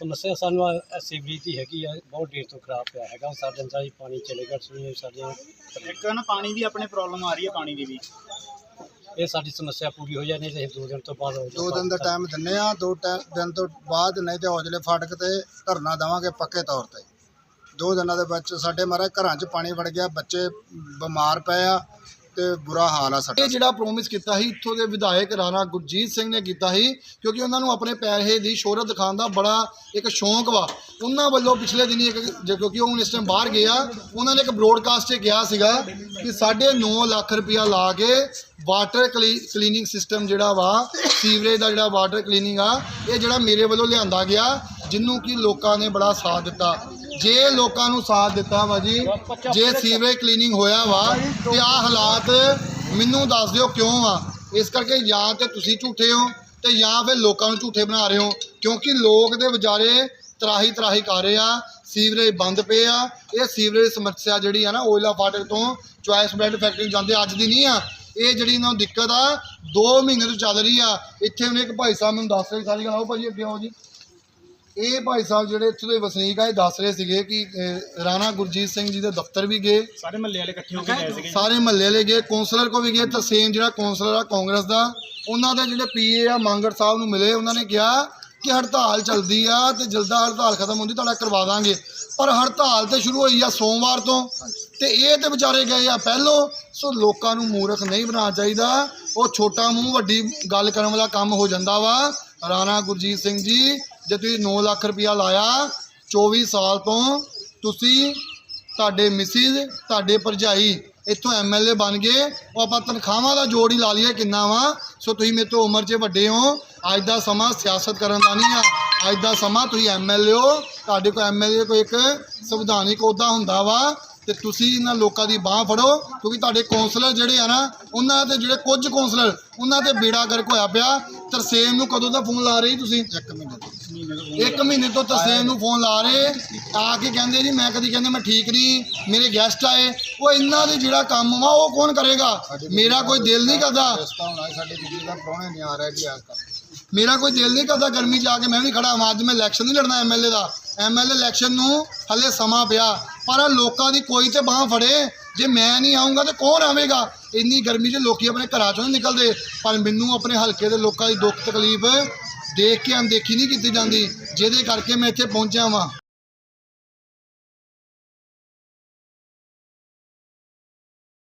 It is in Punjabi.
ਸਮੱਸਿਆ ਸਾਨੂੰ ਆਹ ਸੀਵਰੇਜ ਦੀ ਹੈਗੀ ਆ ਬਹੁਤ ਦੇਰ ਤੋਂ ਖਰਾਬ ਪਿਆ ਹੈਗਾ। ਸਾਡੇ ਅੰਦਰ ਹੀ ਪਾਣੀ ਚਲੇਗਾ ਸੁਣੀ ਸਾਡੀਆਂ ਇੱਕ ਨਾ ਪਾਣੀ ਦੀ ਆਪਣੇ ਪ੍ਰੋਬਲਮ ਆ ਰਹੀ ਹੈ ਪਾਣੀ ਦੀ ਵੀ। ਇਹ ਸਾਡੀ ਸਮੱਸਿਆ ਪੂਰੀ ਹੋ ਜਾਣੀ ਤੇ ਦੋ ਦਿਨ ਤੋਂ ਬਾਅਦ ਦੋ ਦਿਨ ਦਾ ਟਾਈਮ ਦਿੰਨੇ ਆ ਦੋ ਟੈ- ਦਿਨ ਤੋਂ ਬਾਅਦ ਨਹੀਂ ਤੇ ਔਜਲੇ ਫਾਟਕ ਤੇ ਧਰਨਾ ਦੇਵਾਂਗੇ ਪੱਕੇ ਤੌਰ ਤੇ। ਦੋ ਦਿਨਾਂ ਦੇ ਵਿੱਚ ਸਾਡੇ ਮਾਰੇ ਘਰਾਂ 'ਚ ਪਾਣੀ ਵੜ ਗਿਆ ਬੱਚੇ ਬਿਮਾਰ ਪਏ ਆ ਤੇ ਬੁਰਾ ਹਾਲ ਆ ਸਾਡਾ। ਇਹ ਜਿਹੜਾ ਪ੍ਰੋਮਿਸ ਕੀਤਾ ਸੀ, ਇੱਥੋਂ ਦੇ ਵਿਧਾਇਕ ਰਾਣਾ ਗੁਰਜੀਤ ਸਿੰਘ ਨੇ ਕੀਤਾ ਸੀ, ਕਿਉਂਕਿ ਉਹਨਾਂ ਨੂੰ ਆਪਣੇ ਪੈਸੇ ਦੀ ਸ਼ੋਹਰਤ ਦਿਖਾਉਣ ਦਾ ਬੜਾ ਇੱਕ ਸ਼ੌਂਕ ਵਾ। ਉਹਨਾਂ ਵੱਲੋਂ ਪਿਛਲੇ ਦਿਨੀ ਇੱਕ, ਜੇ- ਕਿਉਂਕਿ ਉਹ ਹੁਣ ਇਸ ਟਾਈਮ ਬਾਹਰ ਗਿਆ ਉਹਨਾਂ ਨੇ ਇੱਕ ਬ੍ਰੋਡਕਾਸਟ 'ਚ ਕਿਹਾ ਸੀਗਾ ਕਿ 9.5 ਲੱਖ ਰੁਪਇਆ ਲਾ ਕੇ ਵਾਟਰ ਕਲੀਨਿੰਗ ਸਿਸਟਮ ਜਿਹੜਾ ਵਾ, ਸੀਵਰੇਜ ਦਾ ਜਿਹੜਾ ਵਾਟਰ ਕਲੀਨਿੰਗ ਆ, ਇਹ ਜਿਹੜਾ ਮੇਰੇ ਵੱਲੋਂ ਲਿਆਂਦਾ ਗਿਆ ਜਿਹਨੂੰ ਕਿ ਲੋਕਾਂ ਨੇ ਬੜਾ ਸਾਥ ਦਿੱਤਾ। ਜੇ ਲੋਕਾਂ ਨੂੰ ਸਾਥ ਦਿੱਤਾ ਵਾ ਜੀ, ਜੇ ਸੀਵਰੇਜ ਕਲੀਨਿੰਗ ਹੋਇਆ ਵਾ, ਤੇ ਆ ਹਾਲਾਤ ਮੈਨੂੰ ਦੱਸ ਦਿਓ ਕਿਉਂ ਆ? ਇਸ ਕਰਕੇ ਜਾਂ ਤੇ ਤੁਸੀਂ ਝੂਠੇ ਹੋ ਤੇ ਜਾਂ ਫਿਰ ਲੋਕਾਂ ਨੂੰ ਝੂਠੇ ਬਣਾ ਰਹੇ ਹੋ, ਕਿਉਂਕਿ ਲੋਕ ਦੇ ਵਿਚਾਰੇ ਤਰਾਹੀ ਤਰਾਹੀ ਕਰ ਰਹੇ ਆ, ਸੀਵਰੇਜ ਬੰਦ ਪਏ ਆ, ਇਹ ਸੀਵਰੇਜ ਸਮੱਸਿਆ ਜਿਹੜੀ ਆ ਨਾ ਓਇਲਾ ਫਾਟਕ ਤੋਂ ਚੁਆਇਸ ਬ੍ਰੈਡ ਫੈਕਟਰੀ ਜਾਂਦੇ ਅੱਜ ਦੀ ਨਹੀਂ ਆ, ਇਹ ਜਿਹੜੀ ਇਹਨਾਂ ਨੂੰ ਦਿੱਕਤ ਆ 2 ਮਹੀਨੇ ਤੋਂ ਚੱਲ ਰਹੀ ਆ, ਇੱਥੇ ਉਹਨੇ ਇੱਕ ਭਾਈ ਸਾਹਿਬ ਮੈਨੂੰ ਦੱਸ ਰਹੇ ਸਾਰੀ ਗੱਲ, ਆਓ ਭਾਜੀ ਅੱਗੇ ਆਓ ਜੀ। ਇਹ ਭਾਈ ਸਾਹਿਬ ਜਿਹੜੇ ਇੱਥੋਂ ਦੇ ਵਸਨੀਕ ਆ ਇਹ ਦੱਸ ਰਹੇ ਸੀਗੇ ਕਿ ਅਹ, ਰਾਣਾ ਗੁਰਜੀਤ ਸਿੰਘ ਜੀ ਦੇ ਦਫ਼ਤਰ ਵੀ ਗਏ। ਸਾਰੇ ਮਹੱਲੇ ਵਾਲੇ ਇਕੱਠੇ ਹੋ ਕੇ ਗਏ ਸੀਗੇ। ਸਾਰੇ ਮਹੱਲੇ ਵਾਲੇ ਗਏ। ਕੌਂਸਲਰ ਕੋ ਵੀ ਗਏ। ਤਰਸੇਮ ਜਿਹੜਾ ਕੌਂਸਲਰ ਆ ਕਾਂਗਰਸ ਦਾ ਉਹਨਾਂ ਦੇ ਜਿਹੜੇ ਪੀਏ ਆ ਮੰਗੜ ਸਾਹਿਬ ਨੂੰ ਮਿਲੇ। ਉਹਨਾਂ ਨੇ ਕਿਹਾ ਕਿ ਹੜਤਾਲ ਚੱਲਦੀ ਆ ਤੇ ਜਲਦਾ ਹੜਤਾਲ ਖਤਮ ਹੁੰਦੀ ਤੁਹਾਡਾ ਕਰਵਾ ਦਾਂਗੇ। ਪਰ ਹੜਤਾਲ ਤੇ ਸ਼ੁਰੂ ਹੋਈ ਆ ਸੋਮਵਾਰ ਤੋਂ ਤੇ ਇਹ ਤੇ ਵਿਚਾਰੇ ਗਏ ਆ ਪਹਿਲੋਂ। ਸੋ ਲੋਕਾਂ ਨੂੰ ਮੂਰਖ ਨਹੀਂ ਬਣਾਉਣਾ ਚਾਹੀਦਾ। ਉਹ ਛੋਟਾ ਮੂੰਹ ਵੱਡੀ ਗੱਲ ਕਰਨ ਵਾਲਾ ਕੰਮ ਹੋ ਜਾਂਦਾ ਵਾ। ਰਾਣਾ ਗੁਰਜੀਤ ਸਿੰਘ ਜੀ ਜੇ ਤੁਸੀਂ 9 ਲੱਖ ਰੁਪਇਆ ਲਾਇਆ 24 ਸਾਲ ਤੋਂ, ਤੁਸੀਂ ਤੁਹਾਡੇ ਮਿਸਿਸ ਤੁਹਾਡੇ ਭਰਜਾਈ ਇੱਥੋਂ ਐਮਐਲਏ ਬਣ ਗਏ। ਉਹ ਆਪਾਂ ਤਨਖਾਹਾਂ ਦਾ ਜੋੜ ਹੀ ਲਾ ਲਈਏ ਕਿੰਨਾ ਵਾ। ਸੋ ਤੁਸੀਂ ਮੇਰੇ ਤੋਂ ਉਮਰ 'ਚ ਵੱਡੇ ਹੋ। ਅੱਜ ਦਾ ਸਮਾਂ ਸਿਆਸਤ ਕਰਨ ਦਾ ਨਹੀਂ ਆ। ਅੱਜ ਦਾ ਸਮਾਂ ਤੁਸੀਂ ਐਮਐਲਏ ਹੋ। ਤੁਹਾਡੇ ਕੋਲ ਐਮਐਲਏ ਕੋਈ ਇੱਕ ਸੰਵਿਧਾਨਿਕ ਅਹੁਦਾ ਹੁੰਦਾ ਵਾ। ਤੇ ਤੁਸੀਂ ਇਹਨਾਂ ਲੋਕਾਂ ਦੀ ਬਾਹ ਫੜੋ ਕਿਉਂਕਿ ਤੁਹਾਡੇ ਕੌਂਸਲਰ ਜਿਹੜੇ ਆ ਨਾ ਉਹਨਾਂ ਦੇ ਜਿਹੜੇ ਕੁਝ ਕੌਂਸਲਰ ਉਹਨਾਂ ਤੇ ਬੇੜਾ ਗਰਕ ਹੋਇਆ ਪਿਆ। ਤਰਸੇਮ ਨੂੰ ਕਦੋਂ ਦਾ ਫੋਨ ਲਾ ਰਹੀ ਤੁਸੀਂ? ਇੱਕ ਮਹੀਨੇ ਤੋਂ ਇੱਕ ਮਹੀਨੇ ਤੋਂ ਤਰਸੇਮ ਨੂੰ ਫੋਨ ਲਾ ਰਹੇ ਆ ਕੇ ਕਹਿੰਦੇ ਜੀ ਮੈਂ ਕਦੀ ਕਹਿੰਦੇ ਮੈਂ ਠੀਕ ਨਹੀਂ ਮੇਰੇ ਗੈਸਟ ਆਏ। ਉਹ ਇਹਨਾਂ ਦੇ ਜਿਹੜਾ ਕੰਮ ਵਾ ਉਹ ਕੌਣ ਕਰੇਗਾ? ਮੇਰਾ ਕੋਈ ਦਿਲ ਨਹੀਂ ਕਰਦਾ। ਰਸਤਾ ਹੋਣਾ ਸੀ, ਸਾਡੇ ਬਿਜਲੀ ਦਾ ਪ੍ਰਾਹੁਣੇ ਨਹੀਂ ਆ ਰਿਹਾ ਜੀ ਅੱਜ ਤੱਕ ਮੇਰਾ ਕੋਈ ਦਿਲ ਨਹੀਂ ਕਰਦਾ ਗਰਮੀ 'ਚ ਆ ਕੇ ਮੈਂ ਵੀ ਖੜਾ ਹਾਂ ਅੱਜ ਮੈਂ ਇਲੈਕਸ਼ਨ ਨਹੀਂ ਲੜਨਾ ਐਮਐਲਏ ਦਾ। ਐਮਐਲਏ ਇਲੈਕਸ਼ਨ ਨੂੰ ਹਲੇ ਸਮਾਂ ਪਿਆ। ਪਰ ਲੋਕਾਂ ਦੀ ਕੋਈ ਤੇ ਬਾਹ ਫੜੇ। ਜੇ ਮੈਂ ਨਹੀਂ ਆਉਂਗਾ ਤੇ ਕੌਣ ਆਵੇਗਾ? ਇੰਨੀ ਗਰਮੀ 'ਚ ਲੋਕੀ ਆਪਣੇ ਘਰਾਂ 'ਚੋਂ ਨਹੀਂ ਨਿਕਲਦੇ। ਪਰ ਮੈਨੂੰ ਆਪਣੇ ਹਲਕੇ ਦੇ ਲੋਕਾਂ ਦੀ ਦੁੱਖ ਤਕਲੀਫ ਦੇਖ ਕੇ ਅਣਦੇਖੀ ਨਹੀਂ ਕੀਤੀ ਜਾਂਦੀ। ਜਿਹਦੇ ਕਰਕੇ ਮੈਂ ਇੱਥੇ ਪਹੁੰਚਿਆ ਵਾਂ।